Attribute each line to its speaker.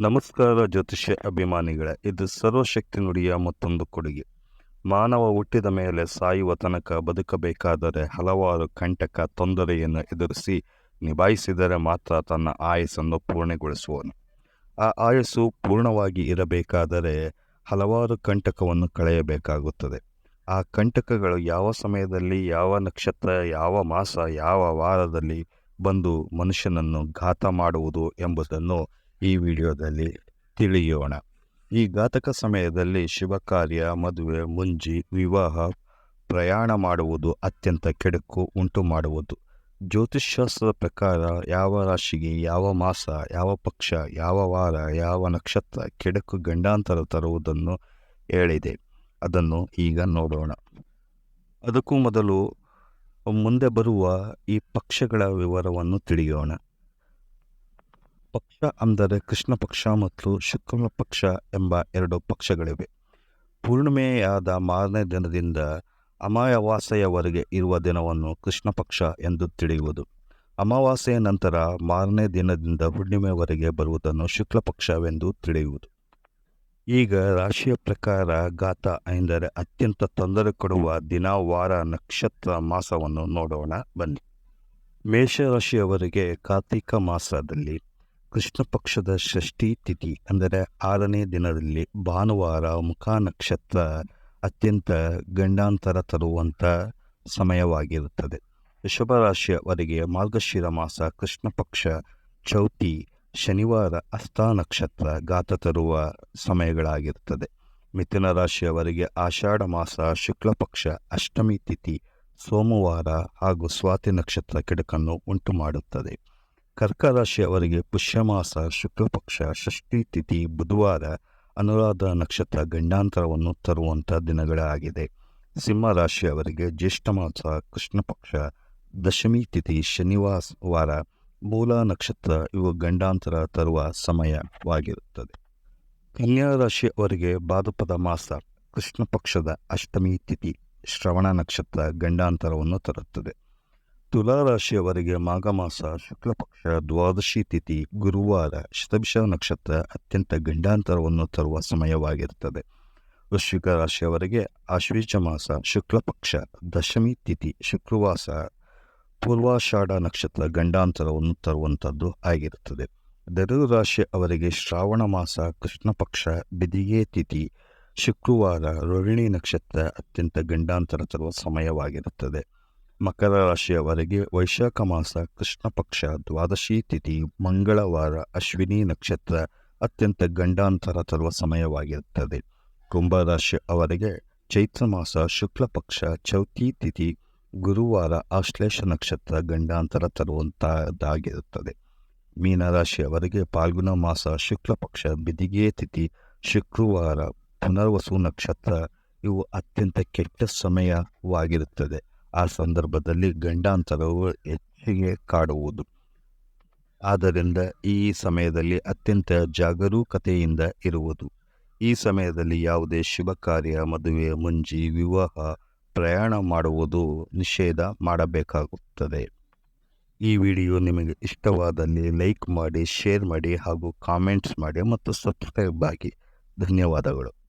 Speaker 1: ನಮಸ್ಕಾರ ಜ್ಯೋತಿಷ್ಯ ಅಭಿಮಾನಿಗಳೇ, ಇದು ಸರ್ವಶಕ್ತಿ ನುಡಿಯ ಮತ್ತೊಂದು ಕೊಡುಗೆ. ಮಾನವ ಹುಟ್ಟಿದ ಮೇಲೆ ಸಾಯುವ ತನಕ ಬದುಕಬೇಕಾದರೆ ಹಲವಾರು ಕಂಟಕ ತೊಂದರೆಯನ್ನು ಎದುರಿಸಿ ನಿಭಾಯಿಸಿದರೆ ಮಾತ್ರ ತನ್ನ ಆಯಸ್ಸನ್ನು ಪೂರ್ಣಗೊಳಿಸುವನು. ಆ ಆಯಸ್ಸು ಪೂರ್ಣವಾಗಿ ಇರಬೇಕಾದರೆ ಹಲವಾರು ಕಂಟಕವನ್ನು ಕಳೆಯಬೇಕಾಗುತ್ತದೆ. ಆ ಕಂಟಕಗಳು ಯಾವ ಸಮಯದಲ್ಲಿ, ಯಾವ ನಕ್ಷತ್ರ, ಯಾವ ಮಾಸ, ಯಾವ ವಾರದಲ್ಲಿ ಬಂದು ಮನುಷ್ಯನನ್ನು ಘಾತ ಮಾಡುವುದು ಎಂಬುದನ್ನು ಈ ವಿಡಿಯೋದಲ್ಲಿ ತಿಳಿಯೋಣ. ಈ ಘಾತಕ ಸಮಯದಲ್ಲಿ ಶುಭ ಕಾರ್ಯ ಮದುವೆ, ಮುಂಜಿ, ವಿವಾಹ, ಪ್ರಯಾಣ ಮಾಡುವುದು ಅತ್ಯಂತ ಕೆಡುಕು ಉಂಟು ಮಾಡುವುದು. ಜ್ಯೋತಿಷ್ಶಾಸ್ತ್ರದ ಪ್ರಕಾರ ಯಾವ ರಾಶಿಗೆ ಯಾವ ಮಾಸ, ಯಾವ ಪಕ್ಷ, ಯಾವ ವಾರ, ಯಾವ ನಕ್ಷತ್ರ ಕೆಡುಕು ಗಂಡಾಂತರ ತರುವುದನ್ನು ಹೇಳಿದೆ. ಅದನ್ನು ಈಗ ನೋಡೋಣ. ಅದಕ್ಕೂ ಮೊದಲು ಮುಂದೆ ಬರುವ ಈ ಪಕ್ಷಗಳ ವಿವರವನ್ನು ತಿಳಿಯೋಣ. ಪಕ್ಷ ಅಂದರೆ ಕೃಷ್ಣ ಪಕ್ಷ ಮತ್ತು ಶುಕ್ಲ ಪಕ್ಷ ಎಂಬ ಎರಡು ಪಕ್ಷಗಳಿವೆ. ಪೂರ್ಣಿಮೆಯಾದ ಮಾರನೇ ದಿನದಿಂದ ಅಮಾವಾಸ್ಯೆಯವರೆಗೆ ಇರುವ ದಿನವನ್ನು ಕೃಷ್ಣ ಪಕ್ಷ ಎಂದು ತಿಳಿಯುವುದು. ಅಮಾವಾಸ್ಯೆಯ ನಂತರ ಮಾರನೇ ದಿನದಿಂದ ಹುಣ್ಣಿಮೆವರೆಗೆ ಬರುವುದನ್ನು ಶುಕ್ಲ ಪಕ್ಷವೆಂದು ತಿಳಿಯುವುದು. ಈಗ ರಾಶಿಯ ಪ್ರಕಾರ ಗಾತ ಎಂದರೆ ಅತ್ಯಂತ ತೊಂದರೆ ಕೊಡುವ ದಿನ, ವಾರ, ನಕ್ಷತ್ರ ಮಾಸವನ್ನು ನೋಡೋಣ. ಬನ್ನಿ. ಮೇಷರಾಶಿಯವರಿಗೆ ಕಾರ್ತಿಕ ಮಾಸದಲ್ಲಿ ಕೃಷ್ಣ ಪಕ್ಷದ ಷಷ್ಠಿ ತಿಥಿ ಅಂದರೆ ಆರನೇ ದಿನದಲ್ಲಿ ಭಾನುವಾರ ಮುಖ ನಕ್ಷತ್ರ ಅತ್ಯಂತ ಗಂಡಾಂತರ ತರುವಂಥ ಸಮಯವಾಗಿರುತ್ತದೆ. ವೃಷಭ ರಾಶಿಯವರಿಗೆ ಮಾರ್ಗಶಿರ ಮಾಸ ಕೃಷ್ಣ ಪಕ್ಷ ಚೌತಿ ಶನಿವಾರ ಅಸ್ತ ನಕ್ಷತ್ರ ಗಾತ ತರುವ ಸಮಯಗಳಾಗಿರುತ್ತದೆ. ಮಿಥುನ ರಾಶಿಯವರೆಗೆ ಆಷಾಢ ಮಾಸ ಶುಕ್ಲ ಪಕ್ಷ ಅಷ್ಟಮಿ ತಿಥಿ ಸೋಮವಾರ ಹಾಗೂ ಸ್ವಾತಿ ನಕ್ಷತ್ರ ಕೆಡುಕನ್ನು ಉಂಟು ಮಾಡುತ್ತದೆ ಕರ್ಕ ರಾಶಿಯವರಿಗೆ ಪುಷ್ಯಮಾಸ, ಶುಕ್ಲಪಕ್ಷ, ಷಷ್ಠಿ ತಿಥಿ, ಬುಧವಾರ, ಅನುರಾಧ ನಕ್ಷತ್ರ ಗಂಡಾಂತರವನ್ನು ತರುವಂಥ ದಿನಗಳಾಗಿದೆ. ಸಿಂಹ ರಾಶಿಯವರಿಗೆ ಜ್ಯೇಷ್ಠ ಮಾಸ ಕೃಷ್ಣ ಪಕ್ಷ ದಶಮಿ ತಿಥಿ ಶನಿವಾರ ಮೂಲ ನಕ್ಷತ್ರ ಇವು ಗಂಡಾಂತರ ತರುವ ಸಮಯವಾಗಿರುತ್ತದೆ. ಕನ್ಯಾ ರಾಶಿಯವರಿಗೆ ಬಾದಪದ ಮಾಸ ಕೃಷ್ಣ ಪಕ್ಷದ ಅಷ್ಟಮಿ ತಿಥಿ, ಶ್ರವಣ ನಕ್ಷತ್ರ ಗಂಡಾಂತರವನ್ನು ತರುತ್ತದೆ. ತುಲಾ ಮಾಘಮಾಸ ಮಾಘ ಮಾಸ ಶುಕ್ಲ ಪಕ್ಷ ದ್ವಾದಶಿ ತಿಥಿ ಗುರುವಾರ ಶತಭಿಷ ನಕ್ಷತ್ರ ಅತ್ಯಂತ ಗಂಡಾಂತರವನ್ನು ತರುವ ಸಮಯವಾಗಿರುತ್ತದೆ. ವೃಶ್ಚಿಕ ರಾಶಿಯವರಿಗೆ ಆಶ್ವೀಜ ಮಾಸ ಶುಕ್ಲ ಪಕ್ಷ ದಶಮಿ ತಿಥಿ ಶುಕ್ರವಾಸ ಪೂರ್ವಾಷಾಢ ನಕ್ಷತ್ರ ಗಂಡಾಂತರವನ್ನು ತರುವಂಥದ್ದು ಆಗಿರುತ್ತದೆ. ಧನು ರಾಶಿ ಅವರಿಗೆ ಶ್ರಾವಣ ಮಾಸ ಕೃಷ್ಣ ಪಕ್ಷ ಬಿದಿಗೆ ತಿಥಿ ಶುಕ್ರವಾರ ರೋಹಿಣಿ ನಕ್ಷತ್ರ ಅತ್ಯಂತ ಗಂಡಾಂತರ ತರುವ ಸಮಯವಾಗಿರುತ್ತದೆ. ಮಕರ ರಾಶಿಯವರೆಗೆ ವೈಶಾಖ ಮಾಸ ಕೃಷ್ಣ ಪಕ್ಷ ದ್ವಾದಶಿ ತಿಥಿ ಮಂಗಳವಾರ ಅಶ್ವಿನಿ ನಕ್ಷತ್ರ ಅತ್ಯಂತ ಗಂಡಾಂತರ ತರುವ ಸಮಯವಾಗಿರುತ್ತದೆ. ಕುಂಭರಾಶಿ ಅವರಿಗೆ ಚೈತ್ರ ಮಾಸ ಶುಕ್ಲ ಪಕ್ಷ ಚೌತಿ ತಿಥಿ ಗುರುವಾರ ಆಶ್ಲೇಷ ನಕ್ಷತ್ರ ಗಂಡಾಂತರ ತರುವಂತಹದ್ದಾಗಿರುತ್ತದೆ. ಮೀನರಾಶಿಯವರಿಗೆ ಪಾಲ್ಗುಣ ಮಾಸ ಶುಕ್ಲ ಪಕ್ಷ ಬಿದಿಗೆ ತಿಥಿ ಶುಕ್ರವಾರ ಪುನರ್ವಸು ನಕ್ಷತ್ರ ಇವು ಅತ್ಯಂತ ಕೆಟ್ಟ ಸಮಯವಾಗಿರುತ್ತದೆ. ಆ ಸಂದರ್ಭದಲ್ಲಿ ಗಂಡಾಂತರವು ಹೆಚ್ಚಿಗೆ ಕಾಡುವುದು. ಆದ್ದರಿಂದ ಈ ಸಮಯದಲ್ಲಿ ಅತ್ಯಂತ ಜಾಗರೂಕತೆಯಿಂದ ಇರುವುದು. ಈ ಸಮಯದಲ್ಲಿ ಯಾವುದೇ ಶುಭ ಕಾರ್ಯ, ಮದುವೆ ಮುಂಜಿ ವಿವಾಹ, ಪ್ರಯಾಣ ಮಾಡುವುದು ನಿಷೇಧ ಮಾಡಬೇಕಾಗುತ್ತದೆ. ಈ ವಿಡಿಯೋ ನಿಮಗೆ ಇಷ್ಟವಾದಲ್ಲಿ ಲೈಕ್ ಮಾಡಿ, ಶೇರ್ ಮಾಡಿ ಹಾಗೂ ಕಾಮೆಂಟ್ಸ್ ಮಾಡಿ ಮತ್ತು ಸಬ್ಸ್ಕ್ರೈಬ್ ಆಗಿ. ಧನ್ಯವಾದಗಳು.